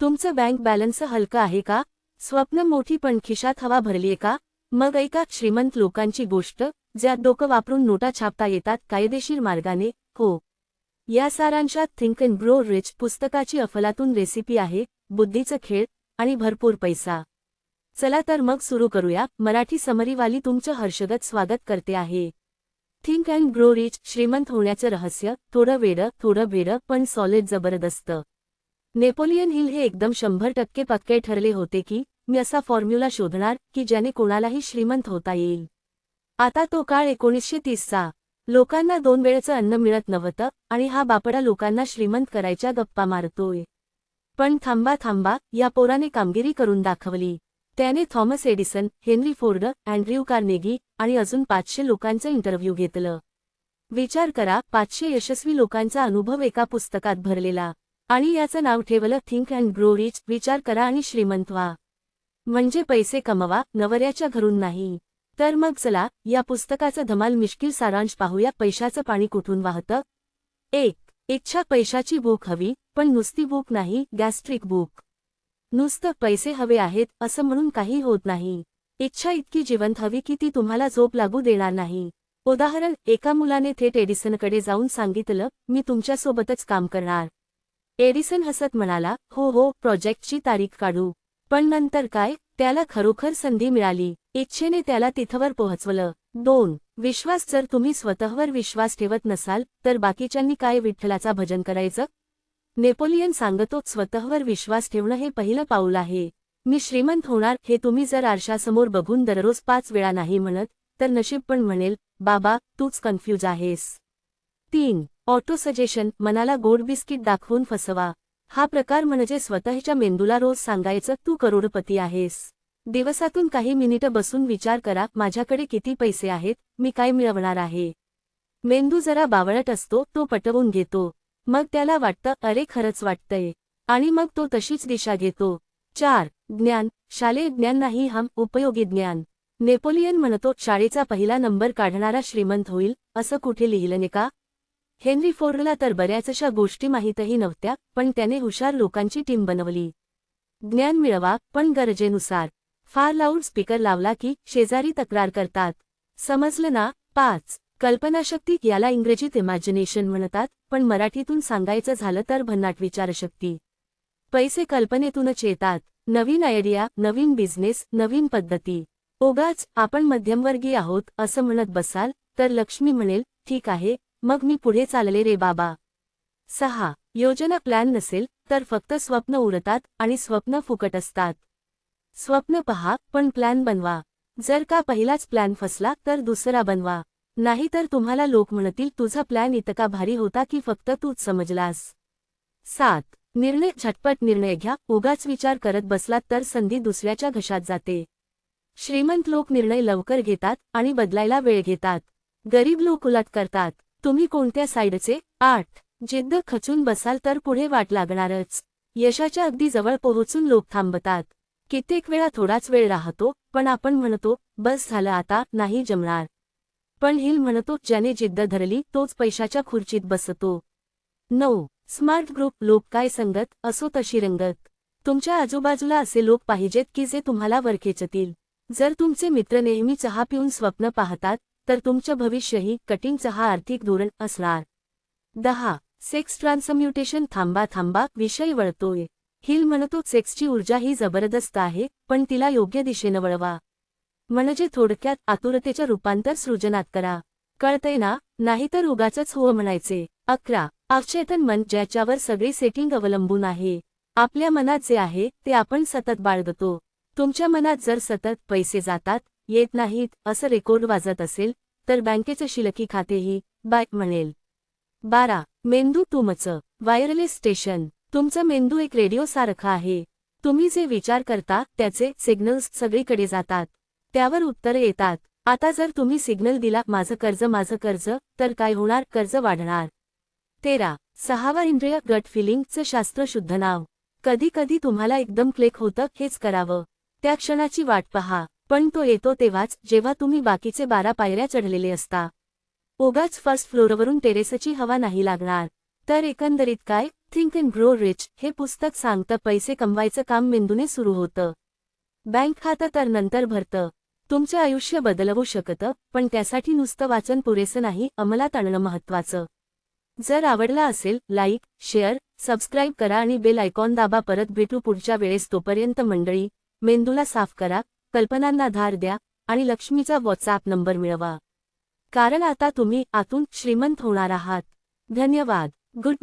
तुमचं bank balance हलकं आहे का? स्वप्न मोठी पण खिशात हवा भरलीये का? मग ऐका श्रीमंत लोकांची गोष्ट ज्यात डोकं वापरून नोटा छापता येतात कायदेशीर मार्गाने हो. या सारांशात थिंक अँड ग्रो रिच पुस्तकाची अफलातून रेसिपी आहे बुद्धीचं खेळ आणि भरपूर पैसा. चला तर मग सुरू करूया मराठी समरीवाली तुमचं हर्षगत स्वागत करते आहे. थिंक अँड ग्रो रिच श्रीमंत होण्याचं रहस्य थोडं वेडं थोडं वेडं पण सॉलिड जबरदस्त. नेपोलियन हिल हे एकदम शंभर टक्के पक्के ठरले होते की मी असा फॉर्म्युला शोधणार की ज्याने कोणालाही श्रीमंत होता येईल. आता तो काळ एकोणीसशे तीसचा. लोकांना दोन वेळचं अन्न मिळत नव्हतं आणि हा बापडा लोकांना श्रीमंत करायच्या गप्पा मारतोय. पण थांबा थांबा या पोराने कामगिरी करून दाखवली. त्याने Thomas Edison Henry Ford Andrew Carnegie आणि अजून पाचशे लोकांचं इंटरव्ह्यू घेतलं. विचार करा पाचशे यशस्वी लोकांचा अनुभव एका पुस्तकात भरलेला. आणि याचं नाव ठेवलं थिंक अँड ग्रो रिच विचार करा आणि श्रीमंत व्हा. म्हणजे पैसे कमवा नवऱ्याच्या घरून नाही. तर मग चला या पुस्तकाचं धमाल मिश्किल सारांश पाहूया पैशाचं पाणी कुठून वाहतं? एक इच्छा पैशाची भूक हवी पण नुसती भूक नाही गॅस्ट्रिक भूक. नुसतं पैसे हवे आहेत असं म्हणून काही होत नाही. इच्छा इतकी जिवंत हवी की ती तुम्हाला झोप लागू देणार नाही. उदाहरण एका मुलाने थेट एडिसनकडे जाऊन सांगितलं मी तुमच्यासोबतच काम करणार. एडिसन हसत म्हणाला हो हो प्रोजेक्टची तारीख काढू. पण नंतर काय? त्याला खरोखर संधी मिळाली. इच्छेने त्याला तिथवर पोहोचवलं. दोन विश्वास जर तुम्ही स्वतःवर विश्वास ठेवत नसाल तर बाकीच्यांनी काय विठ्ठलाचा भजन करायचं? नेपोलियन सांगतो स्वतःवर विश्वास ठेवणं हे पहिलं पाऊल आहे. मी श्रीमंत होणार हे तुम्ही जर आरशासमोर बघून दररोज पाच वेळा नाही म्हणत तर नशीब पण म्हणेल बाबा तूच कन्फ्यूज आहेस. तीन ऑटो सजेशन मनाला गोड बिस्किट दाखवून फसवा. हा प्रकार म्हणजे स्वतःच्या मेंदूला रोज सांगायचं तू करोडपती आहेस. दिवसातून काही मिनिटं बसून विचार करा माझ्याकडे किती पैसे आहेत मी काय मिळवणार आहे. मेंदू जरा बावळट असतो तो पटवून घेतो. मग त्याला वाटतं अरे खरंच वाटतंय. आणि मग तो तशीच दिशा घेतो. चार ज्ञान. शालेय ज्ञान नाही हम उपयोगी ज्ञान. नेपोलियन म्हणतो शाळेचा पहिला नंबर काढणारा श्रीमंत होईल असं कुठे लिहिलं ने का? हेनरी फोर्डला तर बऱ्याचशा गोष्टी माहीतही नव्हत्या पण त्याने हुशार लोकांची टीम बनवली. ज्ञान मिळवा पण गरजेनुसार. फार लाऊड स्पीकर लावला की शेजारी तक्रार करतात. समजलं ना? पाच. कल्पनाशक्ती याला इंग्रजीत इमॅजिनेशन म्हणतात पण मराठीतून सांगायचं झालं तर भन्नाट विचारशक्ती. पैसे कल्पनेतूनच येतात. नवीन आयडिया नवीन बिझनेस नवीन पद्धती. ओगाच आपण मध्यमवर्गीय आहोत असं म्हणत बसाल तर लक्ष्मी म्हणेल ठीक आहे मग मी पुढे चालले रे बाबा. सहा. योजना प्लॅन नसेल तर फक्त स्वप्न उरतात आणि स्वप्न फुकट असतात. स्वप्न पहा पण प्लॅन बनवा. जर का पहिलाच प्लॅन फसला तर दुसरा बनवा. नाहीतर तुम्हाला लोक म्हणतील तुझा प्लॅन इतका भारी होता की फक्त तूच समजलास. सात. निर्णय झटपट निर्णय घ्या. उगाच विचार करत बसलात तर संधी दुसऱ्याच्या घशात जाते. श्रीमंत लोक निर्णय लवकर घेतात आणि बदलायला वेळ घेतात. गरीब लोक उलट करतात. तुम्ही कोणत्या साईडचे? आठ. जिद्द खचून बसाल तर पुढे वाट लागणारच. यशाच्या अगदी जवळ पोहोचून लोक थांबतात. कित्येक वेळा थोडाच वेळ राहतो पण आपण म्हणतो बस झालं आता नाही जमणार. पण हिल म्हणतो ज्याने जिद्द धरली तोच पैशाच्या खुर्चीत बसतो. नऊ. स्मार्ट ग्रुप लोक काय संगत असो तशी रंगत. तुमच्या आजूबाजूला असे लोक पाहिजेत की जे तुम्हाला वरखेचतील जर तुमचे मित्र नेहमी चहा पिऊन स्वप्न पाहतात तर तुमचं भविष्यही कटिंगचा हा आर्थिक धोरण असणार. दहा. सेक्स ट्रान्सम्युटेशन थांबा थांबा विषय वळतोय. हिल म्हणतो सेक्सची ऊर्जा ही जबरदस्त आहे पण तिला योग्य दिशेनं वळवा. म्हणजे थोडक्यात आतुरतेच्या रूपांतर सृजनात करा. कळतंय ना? नाहीतर उगाचच हो म्हणायचे. अकरा. अवचेतन मन ज्याच्यावर सगळी सेटिंग अवलंबून आहे. आपल्या मनात जे आहे ते आपण सतत बाळगतो. तुमच्या मनात जर सतत पैसे जातात येत नाहीत असं रेकॉर्ड वाजत असेल तर बँकेचं शिलकी खातेही बाय म्हणेल. बारा मेंदू तुमचं वायरलेस स्टेशन तुमचं मेंदू एक रेडिओसारखं आहे. तुम्ही जे विचार करता त्याचे सिग्नल्स सगळीकडे जातात. त्यावर उत्तरे येतात. आता जर तुम्ही सिग्नल दिला माझं कर्ज माझं कर्ज तर काय होणार? कर्ज वाढणार. तेरा सहावा इंद्रिय गट फिलिंगचं शास्त्र शुद्ध नाव. कधी कधी तुम्हाला एकदम क्लिक होतं हेच करावं. त्या क्षणाची वाट पहा. पण तो येतो तेव्हाच जेव्हा तुम्ही बाकीचे बारा पायऱ्या चढलेले असता. ओगाच फर्स्ट फ्लोरवरून टेरेसची हवा नाही लागणार. तर एकंदरीत काय? थिंक अँड ग्रो रिच हे पुस्तक सांगतं पैसे कमवायचं काम मेंदूने सुरू होतं. बँक खातं तर नंतर भरतं. तुमचं आयुष्य बदलवू शकतं पण त्यासाठी नुसतं वाचन पुरेसं नाही अंमलात आणणं महत्वाचं जर आवडला असेल लाईक शेअर सबस्क्राईब करा आणि बेल आयकॉन दाबा परत भेटू पुढच्या वेळेस तोपर्यंत मंडळी मेंदूला साफ करा. कल्पनांना धार द्या आणि लक्ष्मीचा व्हॉट्सॲप नंबर मिळवा. कारण आता तुम्ही आतून श्रीमंत होणार आहात. धन्यवाद. गुड